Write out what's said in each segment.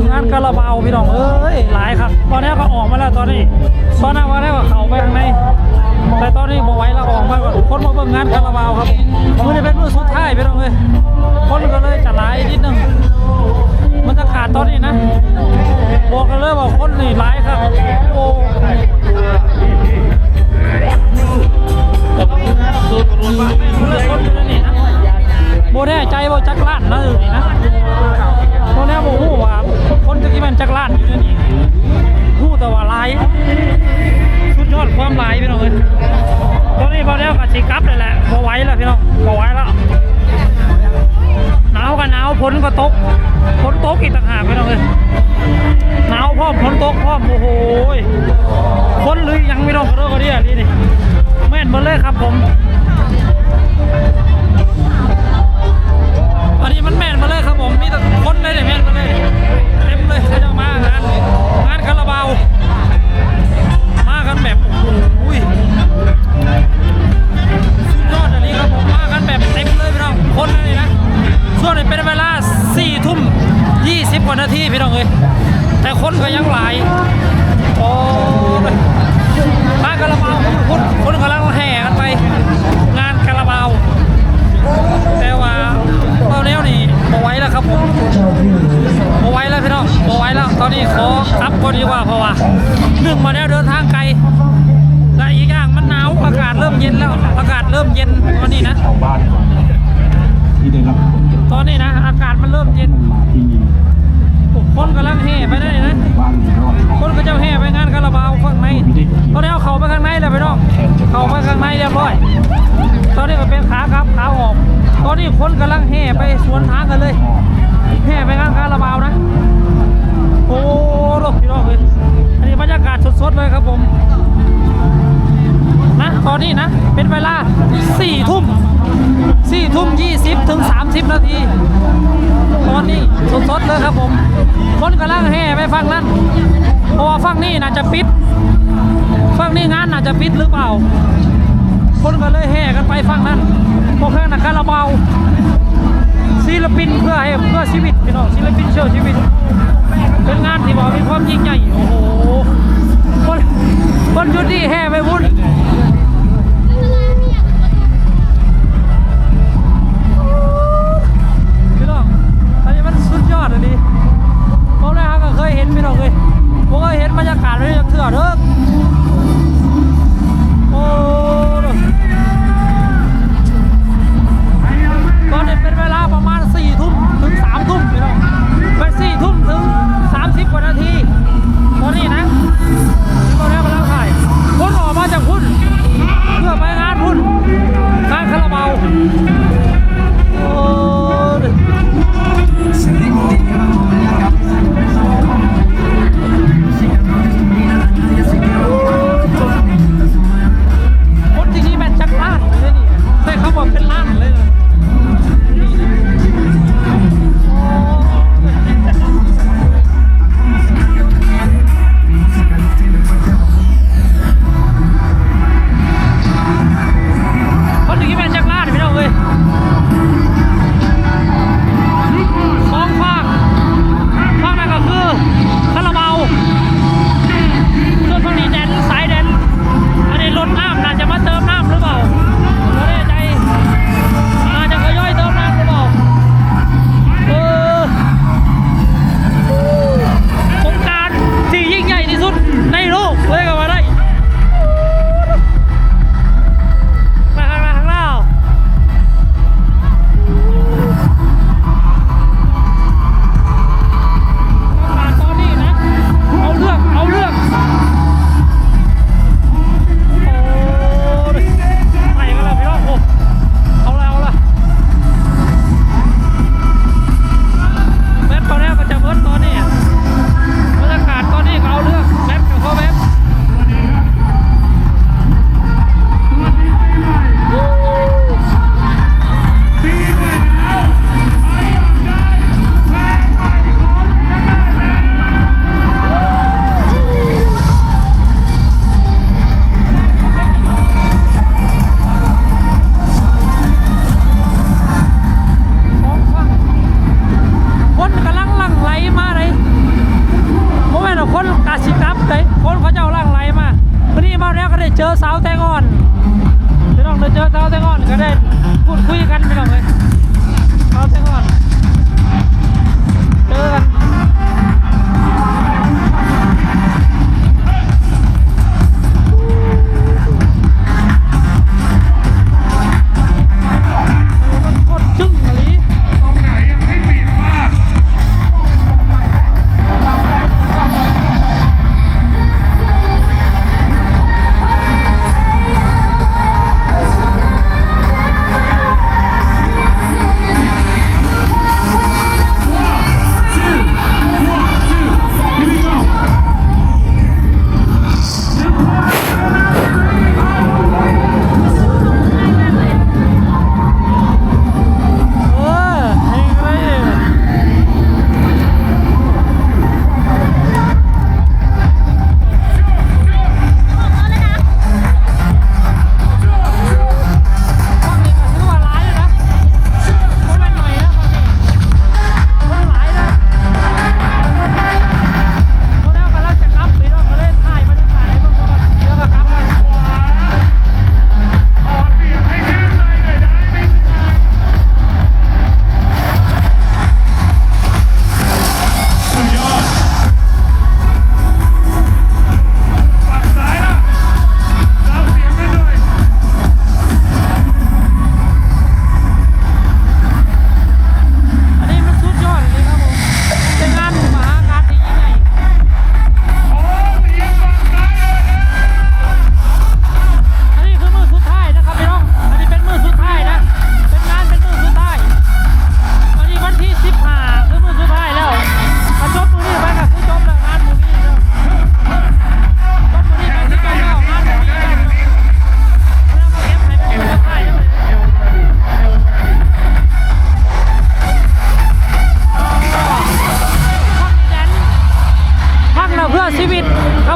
มงานคาราบาวพี่น้องเอ้ยหลายครับตอนนี้ก็ออกมาแล้วตอนนี้ตอนนั้นว่าได้ว่าเขาไปทางไหนแต่ตอนนี้บอกไว้เราออกมาก่อนคนมาเบิ่งงานคาราบาวครับมือจะเป็นมือสุดท้ายพี่น้องเอ้ยคนก็เลยจะไลายนิดนึงมันจะขาดตอนนี้นะบอกกันเลยว่าคนนี่หลา นตอนนี้นะ ชาวบ้านที่ได้รับตอนนี้นะ อากาศมันเริ่มเย็นมาที่นี่คนกำลังแห่ไปได้นะคนก็จะแห่ไปงานคาราบาวฝั่งไหน 10 นาที ตอนนี้สดๆเลยครับผม คนกำลังแห่ไปฟังนั่นเพราะว่าฟังนี่น่าจะปิด ฟังนี่งานน่าจะปิดหรือเปล่า คนก็เลยแห่กันไปฟังนั่นพวกข้างนักการเบาศิลปินเพื่อให้เพื่อชีวิตพี่น้องศิลปินเชื่อชีวิต เป็นงานที่บอกมีความยิ่งใหญ่ โอ้โหคนคนยุดที่แห่ไปวุ่น พี่น้องเอ้ยพวกเอ้เห็นบรรยากาศเลยเถื่อเด้อ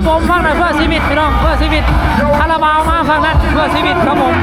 ผมฟังหน่อยเพื่อชีวิตพี่น้องเพื่อชีวิตคาราบาวมาฟังนั้นเพื่อชีวิตครับผม